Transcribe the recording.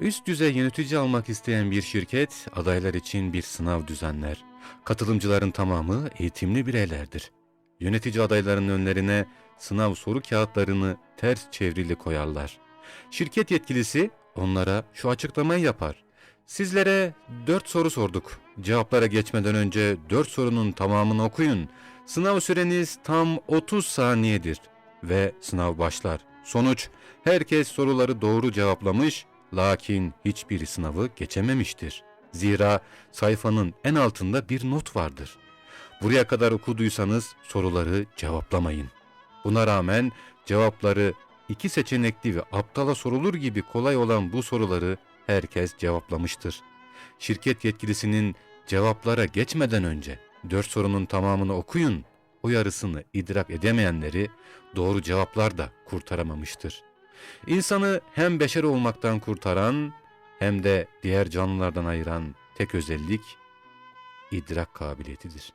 Üst düzey yönetici almak isteyen bir şirket adaylar için bir sınav düzenler. Katılımcıların tamamı eğitimli bireylerdir. Yönetici adaylarının önlerine sınav soru kağıtlarını ters çevrili koyarlar. Şirket yetkilisi onlara şu açıklamayı yapar. Sizlere dört soru sorduk. Cevaplara geçmeden önce dört sorunun tamamını okuyun. Sınav süreniz tam 30 saniyedir. Ve sınav başlar. Sonuç herkes soruları doğru cevaplamış lakin hiçbir sınavı geçememiştir. Zira sayfanın en altında bir not vardır. Buraya kadar okuduysanız soruları cevaplamayın. Buna rağmen cevapları iki seçenekli ve aptala sorulur gibi kolay olan bu soruları herkes cevaplamıştır. Şirket yetkilisinin cevaplara geçmeden önce dört sorunun tamamını okuyun uyarısını idrak edemeyenleri doğru cevaplar da kurtaramamıştır. İnsanı hem beşer olmaktan kurtaran hem de diğer canlılardan ayıran tek özellik idrak kabiliyetidir.